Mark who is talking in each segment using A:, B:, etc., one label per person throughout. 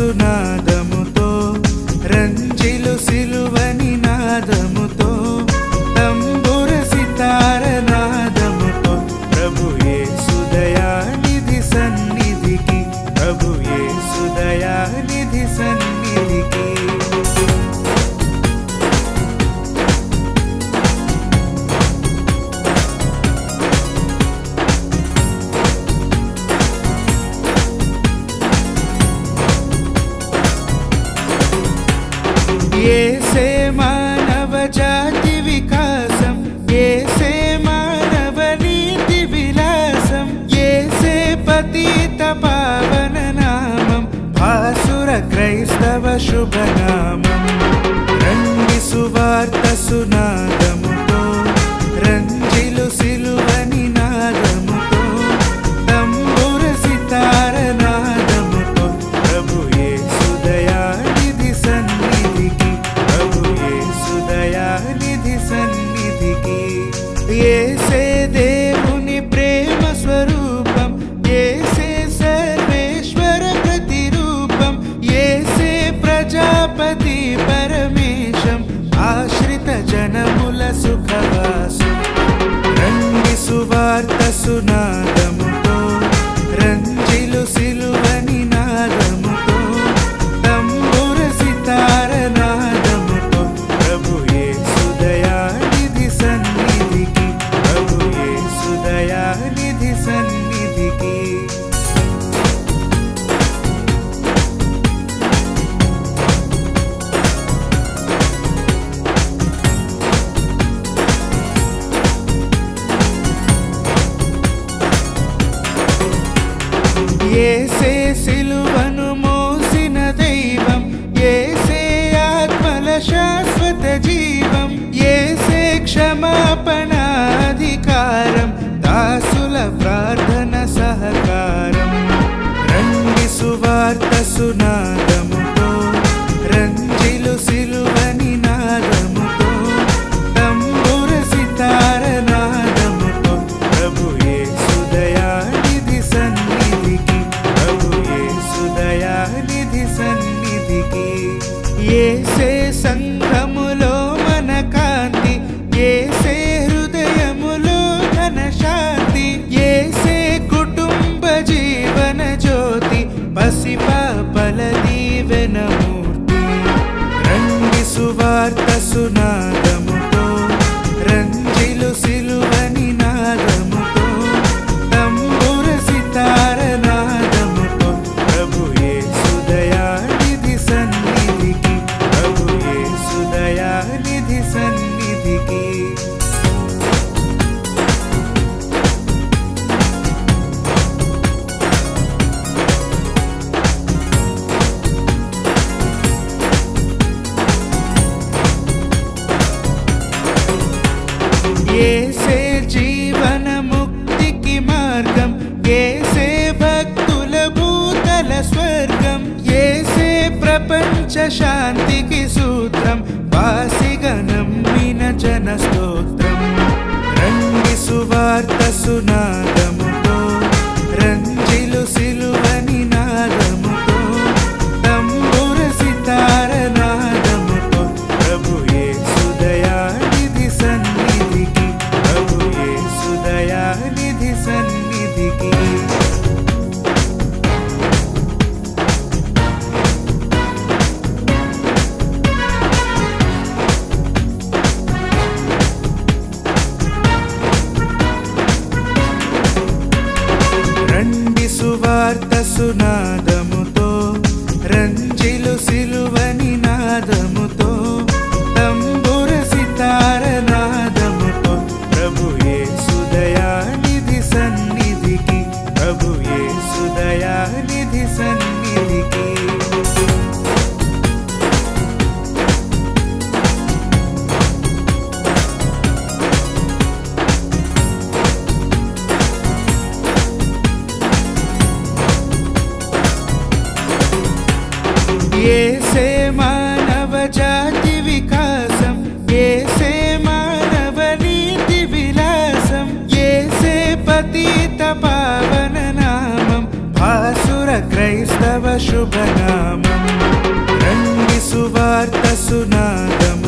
A: tsunami. ఏసే మానవ జాతి వికాసం? ఏసే మానవ నీతి విలాసం? ఏసే పతిత పావన నామం? భాసుర క్రైస్తవ శుభనామం. రండి సువార్త సునామం. tonight. tonight. ఏసునాదం tonight. sunada ఏసునాదం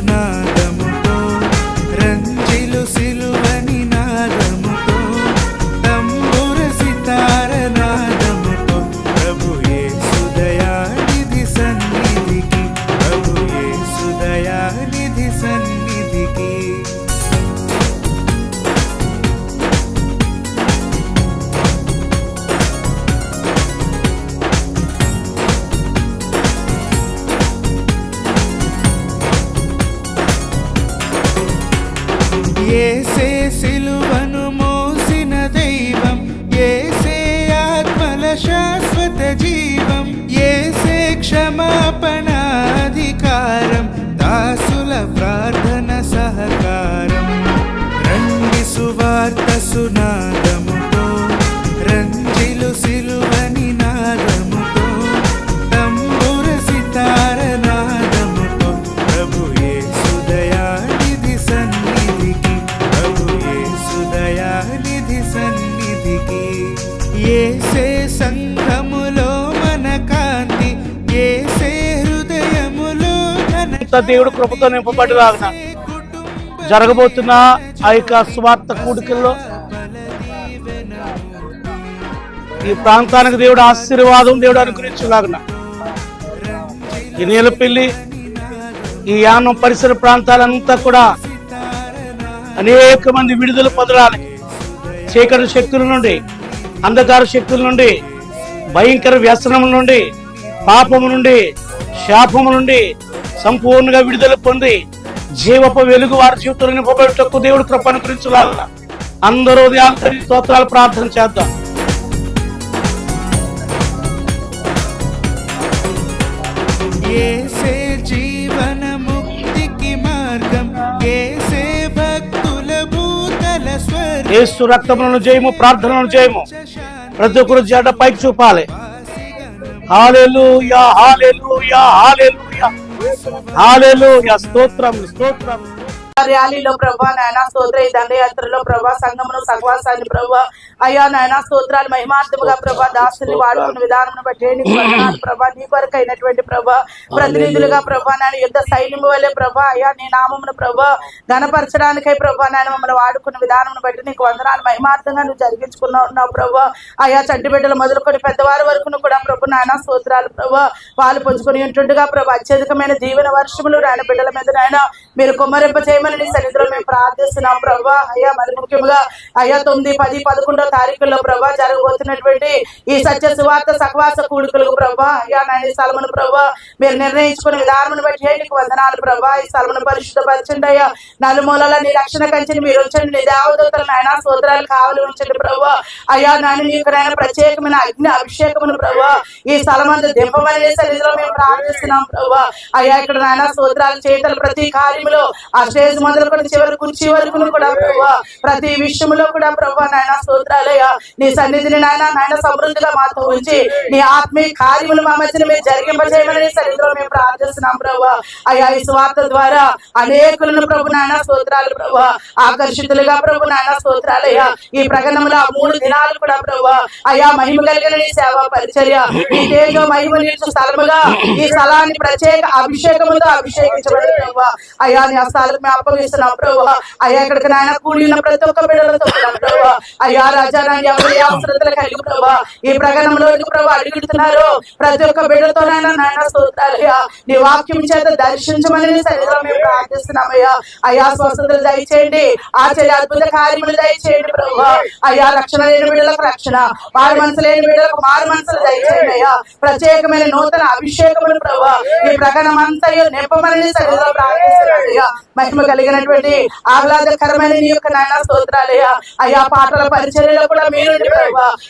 A: సువార్త ఏసే సంఘములో మన కాంతి ఏసే హృదయములో
B: దేవుడు కృపతో నింపబడిలాగిన జరగబోతున్న ఆ యొక్క స్వార్థ కూడికల్లో ఈ ప్రాంతానికి దేవుడు ఆశీర్వాదం దేవుడు అనుగ్రహించలాగిన. ఈ నీలపల్లి ఈ యానం పరిసర ప్రాంతాలంతా కూడా అనేక మంది విడుదల పొందడానికి చీకటి శక్తుల నుండి అంధకార శక్తుల నుండి భయంకర వ్యసనముల నుండి పాపము నుండి శాపము నుండి సంపూర్ణంగా విడుదల పొంది జీవపు వెలుగు వారి జీవితంలో నింపబడుటకు దేవుడు కృపను గురించులాగా అందరూ ఉదయాలు స్తోత్రాలు ప్రార్థన చేద్దాం.
A: ఏసే జీవన ముక్తికి మార్గం భక్తుల భూతల
B: ఏసు రక్తములను జయము ప్రార్థనలను జయము. ప్రతి ఒక్కరు జడ పైకి చూపాలి. Hallelujah hallelujah hallelujah. హాలేలుయా స్తోత్రం స్తోత్రం.
C: ర్యాలీలో ప్రభా నాయన స్తోత్ర. ఈ దండయాత్రలో ప్రభా సంగమును సహవాసాన్ని ప్రభా. అయ్యా నాయన స్తోత్రాలు మహిమార్థముగా ప్రభా దాసుని వాడుకున్న విధానం బట్టి ప్రభా. నీ కొరకు అయినటువంటి ప్రభా ప్రతినిధులుగా ప్రభా నాయన యుద్ధ సైన్యం వల్లే ప్రభా అయ్యా నీ నామమును ప్రభా ఘనపరచడానికై ప్రభా నాయన మమ్మల్ని వాడుకున్న విధానం బట్టి నీకు వందనాలు మహిమార్థంగా నువ్వు జరిగించుకున్నా ఉన్నావు ప్రభా. అయ్యా చంటి బిడ్డలు మొదలుకొని పెద్దవారి వరకును కూడా ప్రభు నాయన స్తోత్రాలు ప్రభా వాళ్ళు పంచుకొని ఉంటుండగా ప్రభా అత్యధికమైన జీవన వర్షములు నాయన బిడ్డల మీద నాయన మీరు కుమ్మరింప చేయమని నీ సన్నిధిలో మేము ప్రార్థిస్తున్నాం. ప్రభా అయ్యా మరి ముఖ్యంగా అయ్యా తొమ్మిది పది పదకొండో తారీఖుల్లో ప్రభా జరగబోతున్నటువంటి ఈ సత్య సువార్త సహవాస కూడికలకు ప్రభా అయ్యా నాయన స్థలమును ప్రభా మీరు నిర్ణయించుకున్న విధానం బట్టి నీకు వందనాలు ప్రభా ఈ స్థలమును పరిశుద్ధపరచండి అయ్యా. నలుమూలల నీ రక్షణ కంచెని మీరు ఉంచండి నీ దేవదూతలు నాయన సోదరాలు కావాలి ఉంచండి ప్రభా. అయ్యా నాయన నీ యొక్క నాయన ప్రత్యేకమైన అగ్ని అభిషేకమును ప్రభా ఈ స్థలమందు దింపమని సన్నిధిలో మేము ప్రార్థిస్తున్నాం ప్రభా. అయ్యా ఇక్కడ నాయన సోదరాలు చేతలు ప్రతి కార్యములో ఆ స్టేజ్ మొదలుకొని చివరి కుర్చీ వరకు కూడా ప్రభా ప్రతి విషయంలో కూడా ప్రభా నాయన స్తోత్రాలయ నీ సన్నిధిని నాయన నాయన సమృద్ధిగా మాతో ఉంచి నీ ఆత్మీయ కార్యములు మా మధ్యన మీరు జరిగింపజేయమని నీ సన్నిధిలో మేము ప్రార్థిస్తున్నాం ప్రభా. అయ్యా ఈ స్వార్థ ద్వారా అనేకులను ప్రభు నాయన స్తోత్రాలు ప్రభా ఆకర్షితులుగా ప్రభు నాయన స్తోత్రాలయ్యా. ఈ ప్రకటనలో ఆ మూడు దినాలు కూడా ప్రభా అయ్యా మహిమ కలిగిన నీ సేవా పరిచర్య ఈ తేజో మహిమ నిలిచు స్థలముగా ఈ స్థలాన్ని ప్రత్యేక అభిషేకముతో అభిషేకించబడి ప్రభా. అయ్యా నీ స్థలం మేము అప్పగిస్తున్నాం ప్రభా అయ్యా ఇక్కడికి నాయన కూడిన ప్రతి ఒక్క బిడ్డలతో కూడా ప్రభా అయ్యా రాజా ఎవరి అవసరతలు కలిగి ప్రభా ఈ ప్రకటనలో ప్రభా అడుగుతున్నారు ప్రతి ఒక్క బిడ్డతో నాయన నాయన స్తోత్రాలయ్యా నీ వాక్యం చేత దర్శించమని శరీరం మేము ప్రార్థిస్తున్నామయ్యా అయ్యా. స్వస్థతలు దయచేయండి. ఆశ్చర్య అద్భుత కార్యములు దయచేయండి ప్రభు అయ్యా రక్షణ లేని బిడ్డలకు రక్షణ. వారి మనసు లేని బిడ్డలకు మారు మనసులు దయచేయండి అయ్యా. ప్రత్యేకమైన నూతన అభిషేకములు ప్రభు ఈ ప్రకటన అంతా నింపమని శరీరం ప్రార్థిస్తున్నాం. మహిమ కలిగినటువంటి ఆహ్లాదకరమైన నీ యొక్క నాయన స్తోత్రాలయ్యా. అయ్యా పాటల పరిచర్యలో కూడా మీరు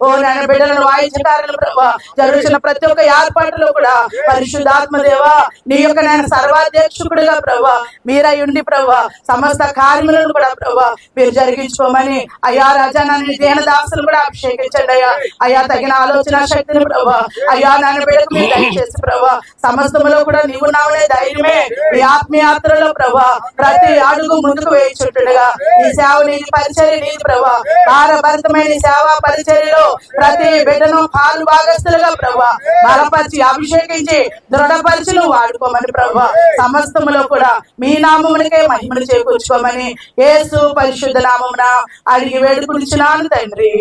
C: ఓ నాయన బిడ్డలను వాయించకారులు ప్రభా. జరుగుతున్న ప్రతి ఒక్క ఏర్పాటులో కూడా పరిశుద్ధాత్మ దేవా నీ యొక్క నాయన సర్వాధ్యక్షుడుగా ప్రభా మీరై ఉండి ప్రభా సమస్త కార్మికులను కూడా ప్రభా మీరు జరిగించుకోమని అయ్యా రాజా నన్ను దేన దాసులు కూడా అభిషేకించండి అయ్యా. అయ్యా తగిన ఆలోచన శక్తిని ప్రభా అయ్యా నాన్న బిడ్డకు మీరు దయచేసి ప్రభా సమస్తములో కూడా నీవు నావనే ధైర్యమే. మీ ఆత్మీయాత్రలో ప్రభా ప్రతి అడుగు ముందుకు వేయించుంటుండగా ఈ సేవ నీది పరిచర్య నీది ప్రభా. భారభరితమైన ఈ సేవ పరిచర్యలో ప్రతి బిడ్డను పాలు భాగస్తులుగా ప్రభా. బలపరిచి అభిషేకించి దృఢపరిచి వాడుకోమని ప్రభా. సమస్తములో కూడా మీ నామమునికే మహిమను చేకూర్చుకోమని ఏసు పరిశుద్ధ నామమున అడిగి వేడుకునిచున్నాను తండ్రి.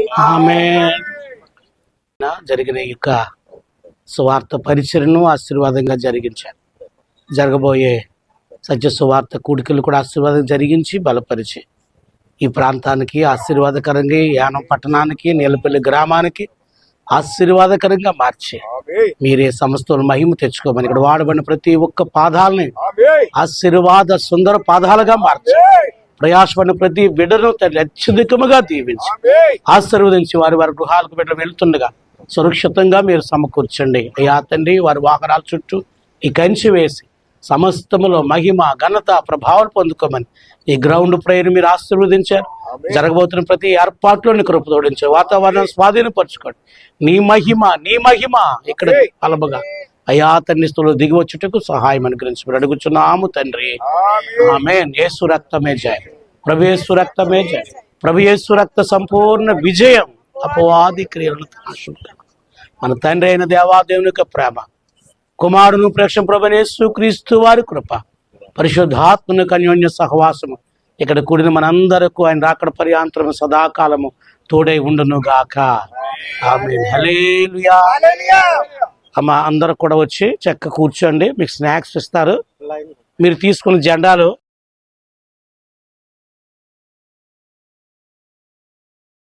B: జరిగిన యొక్క సువార్త పరిచయను ఆశీర్వాదంగా జరిగించారు జరగబోయే సత్య సువార్త కూడికలు కూడా ఆశీర్వాదం జరిగించి బలపరిచి ఈ ప్రాంతానికి ఆశీర్వాదకరంగా యానం పట్టణానికి నీలపల్లి గ్రామానికి ఆశీర్వాదకరంగా మార్చి మీరే సమస్తలు మహిమ తెచ్చుకోమని ఇక్కడ వాడబడిన ప్రతి ఒక్క పాదాలని ఆశీర్వాద సుందర పాదాలుగా మార్చి ప్రయాసపడిన ప్రతి బిడ్డను తల్లి అత్యధికముగా దీవించి ఆశీర్వదించి వారి వారి గృహాలకు బిడ్డ వెళ్తుండగా సురక్షితంగా మీరు సమకూర్చండి. అయ్యా తండ్రి వారి వాహనాల చుట్టూ ఈ కంచి వేసి సమస్తములో మహిమ ఘనత ప్రభావం పొందుకోమని. ఈ గ్రౌండ్ ప్రేయర్ మీరు ఆశీర్వదించారు. జరగబోతున్న ప్రతి ఏర్పాట్లోని కృప తోడించారు. వాతావరణం స్వాధీనపరచుకోండి. నీ మహిమ నీ మహిమ ఇక్కడ అలబగా అయ్యా తండ్రి స్థులు దిగి వచ్చుటకు సహాయం అనుగ్రహించి మీరు అడుగుచున్నాము తండ్రి. ఆమె యేసు రక్తమే జయ. ప్రభు యేసు రక్తమే జయ. ప్రభు యేసు రక్త సంపూర్ణ విజయం. అపవాది క్రియలను. మన తండ్రి అయిన దేవాదేవుని యొక్క ప్రేమ. కుమారును ప్రేక్ష ప్రభనేసు క్రీస్తు వారి కృప పరిశుద్ధాత్మను అన్యోన్య సహవాసము. ఇక్కడ కూడిన మనందరకు ఆయన రాకడ పర్యాంతరము సదాకాలము తోడై ఉండును గాక అమ్మ అందరూ కూడా వచ్చి చెక్క కూర్చోండి. మీకు స్నాక్స్ ఇస్తారు. మీరు తీసుకున్న జెండాలు